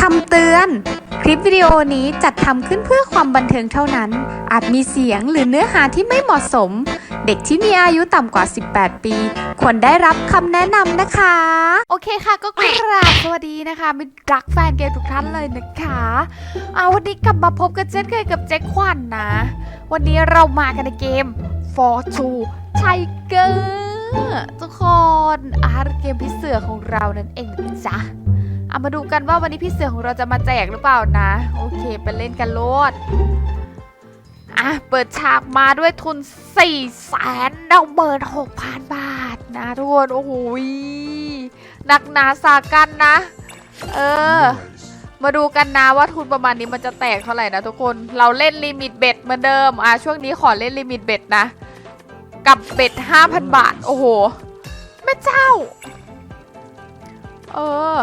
คำเตือน คลิปวิดีโอนี้จัดทำขึ้นเพื่อความบันเทิงเท่านั้น อาจมีเสียงหรือเนื้อหาที่ไม่เหมาะสม เด็กที่มีอายุต่ำกว่า 18 ปี ควรได้รับคำแนะนำนะคะ โอเคค่ะก็กราบสวัสดีนะคะมิตรรักแฟนเกมทุกท่านเลยนะคะเอาวันนี้กลับมาพบกันเช่นเคยกับเจ๊ควันนะ วันนี้เรามากันในเกม For Two Tiger ทุกคนอาร์เกมพี่เสือของเรานั่นเองนะจ๊ะ เอามาดูกันว่าวันนี้พี่เสือของเราจะมาแจกหรือเปล่านะ โอเคไปเล่นกันโลดอะเปิดฉากมาด้วยทุน4แสนดาวเบิร์ด6,000บาทนะทุกคนโอ้โหหนักหนาสากันนะ เออ มาดูกันนะว่าทุนประมาณนี้มันจะแตกเท่าไหร่นะทุกคนเราเล่นลิมิตเบ็ดเหมือนเดิม อะช่วงนี้ขอเล่นลิมิตเบ็ดนะ กับเบ็ด5,000 บาท โอ้โหแม่เจ้า เออ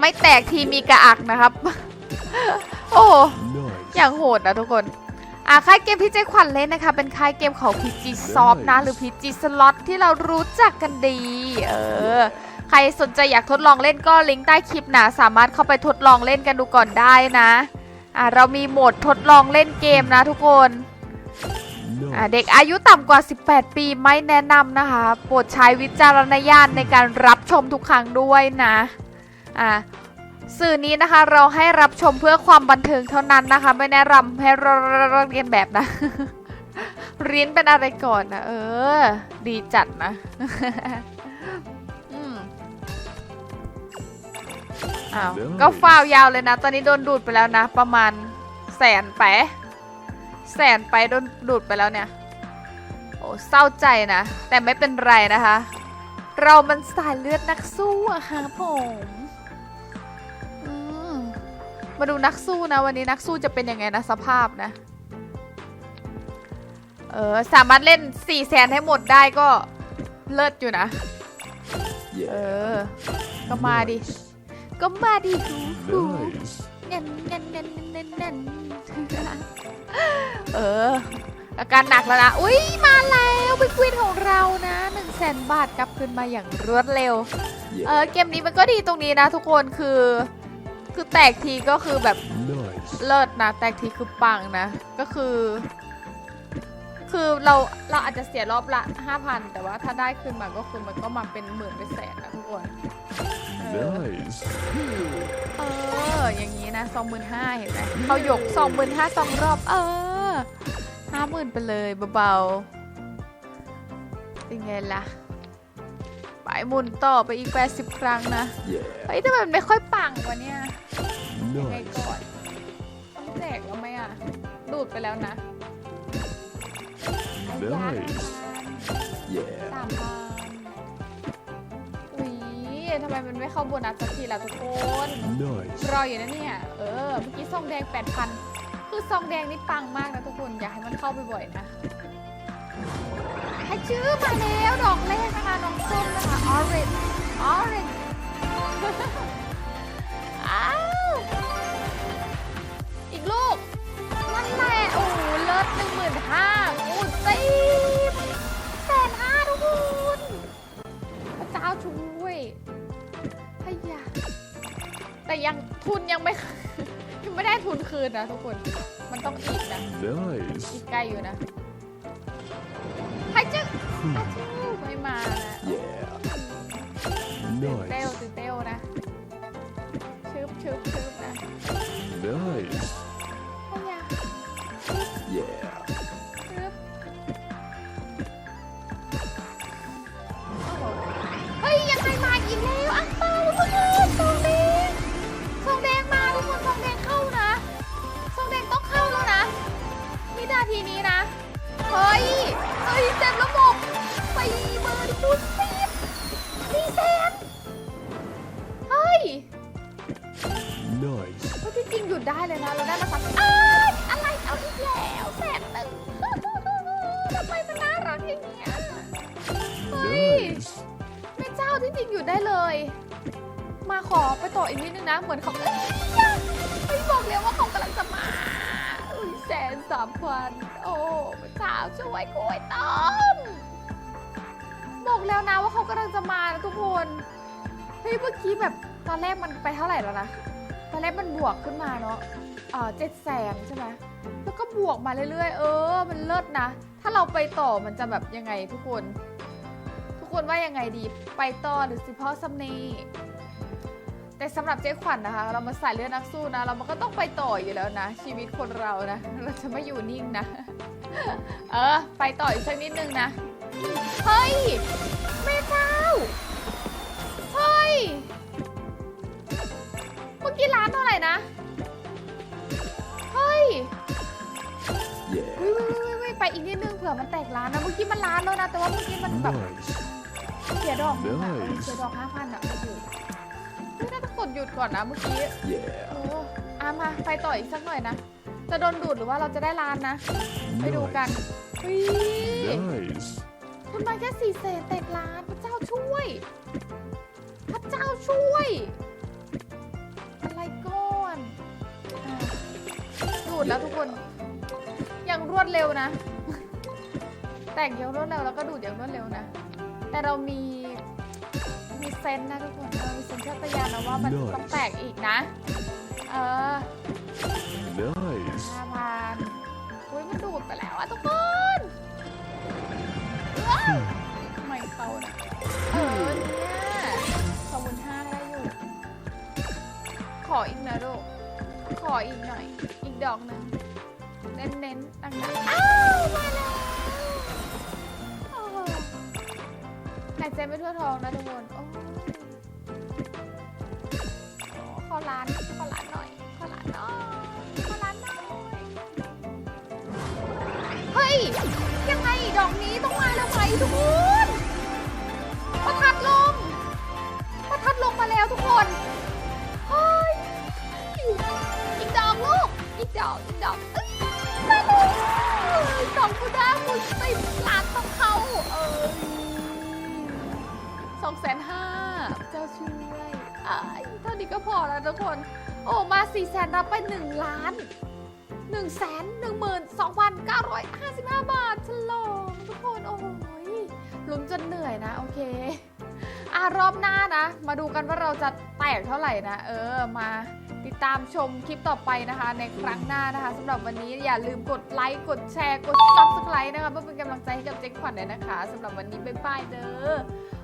ไม่แตกทีมีกระอักนะครับ โอ้อย่างโหดนะทุกคนอะค่ายเกมที่เจ๊ขวัญเล่นนะคะ เป็นค่ายเกมของ PG Soft นะ หรือ PG Slot ที่เรารู้จักกันดี เออ ใครสนใจอยากทดลองเล่นก็ลิงก์ใต้คลิปนะ สามารถเข้าไปทดลองเล่นกันดูก่อนได้นะอะเรามีโหมดทดลองเล่นเกมนะทุกคนอะเด็กอายุต่ำกว่า 18 ปีไม่แนะนำนะคะ โปรดใช้วิจารณญาณในการรับชมทุกครั้งด้วยนะ อะสื่อนี้นะคะเราให้รับชมเพื่อความบันเทิงเท่านั้นนะคะ ไม่แนะนำให้เราเรียนแบบนะ เรียนเป็นอะไรก่อนนะเออ ดีจัดนะอืมอ้าวก็ฟาวยาวเลยนะ ตอนนี้โดนดูดไปแล้วนะ ประมาณแสนแปะแสนไปโดนดูดไปแล้วเนี่ย โอ้เศร้าใจนะ แต่ไม่เป็นไรนะคะ เรามันสายเลือดนักสู้อะค่ะผมอืม มาดูนักสู้นะ วันนี้นักสู้จะเป็นยังไงนะสภาพนะ เออสามารถเล่น4ี่แสนให้หมดได้ก็เลิศอยู่นะ เออ ก็มาดิ ก็มาดิหูหูเน้นเน้นเน้นเน้นเน้นเออ อาการหนักแล้วนะ อุ้ยมาแล้วบิ๊กวินของเรานะ1นึ่งแสนบาทกลับคืนมาอย่างรวดเร็ว เออ เกมนี้มันก็ดีตรงนี้นะทุกคนคือ คือแตกทีก็คือแบบเลิศนะ แตกทีคือปังนะ ก็คือ คือเราเราอาจจะเสียรอบละ5,000แต่ว่าถ้าได้คืนมาก็คือมันก็มาเป็นหมื่นเป็นแสนนะทุกคนเออ Nice. เอออย่างนี้นะสองหมื่นห้าเห็นไหมเขาหยกสองหมื่นห้าสองรอบ เออห้าหมื่นไปเลยเบาๆเป็นไงล่ะไปหมุนต่อไปอีกแปดสิบครั้งนะ Yeah. เฮ้ยแต่มันไม่ค่อยปังวะเนี่ย ยังไง Nice. ก่อนต้องแจกแล้วไหมอะ ดูดไปแล้วนะ Nice. สา Yeah. มพันอุ๊ยทำไมมันไม่เข้าโบนัสสักทีล่ะทุกคน Nice. รออยู่นะเนี่ย เออ เมื่อกี้ซองแดง 8,000 คือซองแดงนี่ปังมากนะทุกคน อยากให้มันเข้าไปบ่อยๆนะให้ชื่อมาแล้ว ดอกแรกนะคะ น้องส้มนะคะ orange orange อ้าวอีกลูก นั่นแหละโอ้โหเลิศหนึ่งหมื่นห้าโอ้สิบแสนห้าทุกคนพระเจ้าช่วยพยาแต่ยังทุนยังไม่ ยังไม่ได้ทุนคืนนะทุกคน มันต้องอีกนะ Nice. อีกไกลอยู่นะใครจึ๊กไม่มานะ Yeah. ตื่นเต้ว Nice. ทีนี้นะ เฮ้ย เฮ้ยเต็มระบบสี่หมื่นคูณสิบสี่แสนเฮ้ย Nice. ก็ที่จริงหยุดได้เลยนะ เราได้มาสักอ้ายอะไรเอาอีกแล้วแสนหนึ่งทำไมมันน่ารักอย่างเงี้ย เฮ้ย Nice. แม่เจ้าที่จริงหยุดได้เลย มาขอไปต่ออีกนิดนึงนะ เหมือนเขาเอ้ยไม่บอกแล้วว่าเขากำลังจะมาอุ้ย แสนสามพันโอ้พระเจ้าช่วยกล้วยต้มบอกแล้วนะว่าเขากำลังจะมานะทุกคนเฮ้ยเมื่อกี้แบบตอนแรกมันไปเท่าไหร่แล้วนะตอนแรกมันบวกขึ้นมาเนาะเออเจ็ดแสนใช่ไหมแล้วก็บวกมาเรื่อยๆ เออ มันเลิศนะ ถ้าเราไปต่อมันจะแบบยังไงทุกคน ทุกคนว่ายังไงดี ไปต่อหรือสิพ่อซัมเน่ แต่สำหรับเจ๊ขวัญนะคะ เรามาใส่เลือดนักสู้นะ เรามันก็ต้องไปต่ออยู่แล้วนะ ชีวิตคนเรานะ เราจะไม่อยู่นิ่งนะ เออ ไปต่ออีกสักนิดนึงนะ เฮ้ยแม่เจ้า เฮ้ย เมื่อกี้ร้านเท่าไหร่นะ เฮ้ย Yeah. วิววิววิวไปอีกนิดนึงเผื่อมันแตกร้านนะ เมื่อกี้มันร้านแล้วนะ แต่ว่าเมื่อกี้มันแบบ Nice. เสียดอกนึงอะ Nice เสียดอกห้าพันอะโอ้โห เฮ้ยน่าจะกดหยุดก่อนนะเมื่อกี้ Yeah. โอ้อามาไปต่ออีกสักหน่อยนะ จะโดนดูดหรือว่าเราจะได้ร้านนะ ไปดูกันเฮ้ย Nice. ทุนมาแค่สี่เศษแตกร้านพระเจ้าช่วย พระเจ้าช่วย อะไรก่อนอะดูดแล้วทุกคน อย่างรวดเร็วนะ แตกอย่างรวดเร็วแล้วก็ดูดอย่างรวดเร็วนะ แต่เรามี มีเซนส์นะทุกคนเออมีเซนส์เชื่อตยานนะว่ามันต้องแตกอีกนะ เออ Nice. ห้าพันอุ้ยมันดูดไปแล้วอะทุกคนว้าวไม่เขานะเออเนี่ยสองหมื่นห้าได้อยู่ ขออีกนะลูก ขออีกหน่อย อีกดอกหนึ่งเน้นๆเน้นๆดังๆอ้าวมา หายใจไม่ทั่วทองนะทุกคนโอ้ยขอร้านขอร้านหน่อยขอร้านหน่อยขอร้านหน่อยเฮ้ย ยังไงดอกนี้ต้องมาแล้วไหมทุกคนประทัดลมประทัดลงมาแล้วทุกคนเฮ้ยอีกดอกลูกอีกดอกอีกดอกเอ้ยมาเลยดอกกูด้ากูติดหลานต้องเสองแสนห้าเจ้าช่วยอ้ายเท่านี้ก็พอแล้วทุกคน โอ้มาสี่แสนรับไปหนึ่งล้านหนึ่งแสนหนึ่งหมื่นสองพันเก้าร้อยห้าสิบห้าบาทฉลองทุกคน โอ้โหยลุ้นจนเหนื่อยนะ โอเคอะรอบหน้านะ มาดูกันว่าเราจะแตกเท่าไหร่นะ เออมาติดตามชมคลิปต่อไปนะคะ ในครั้งหน้านะคะสำหรับวันนี้อย่าลืมกดไลค์กดแชร์กด subscribe นะคะเพื่อเป็นกำลังใจให้กับเจ๊ขวัญด้วยนะคะสำหรับวันนี้บ๊ายบายเด้อ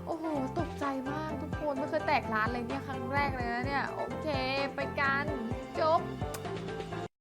โอ้โห ตกใจมากทุกคน ไม่เคยแตกร้านเลยเนี่ย ครั้งแรกเลยนะเนี่ย โอเค ไปกัน จบ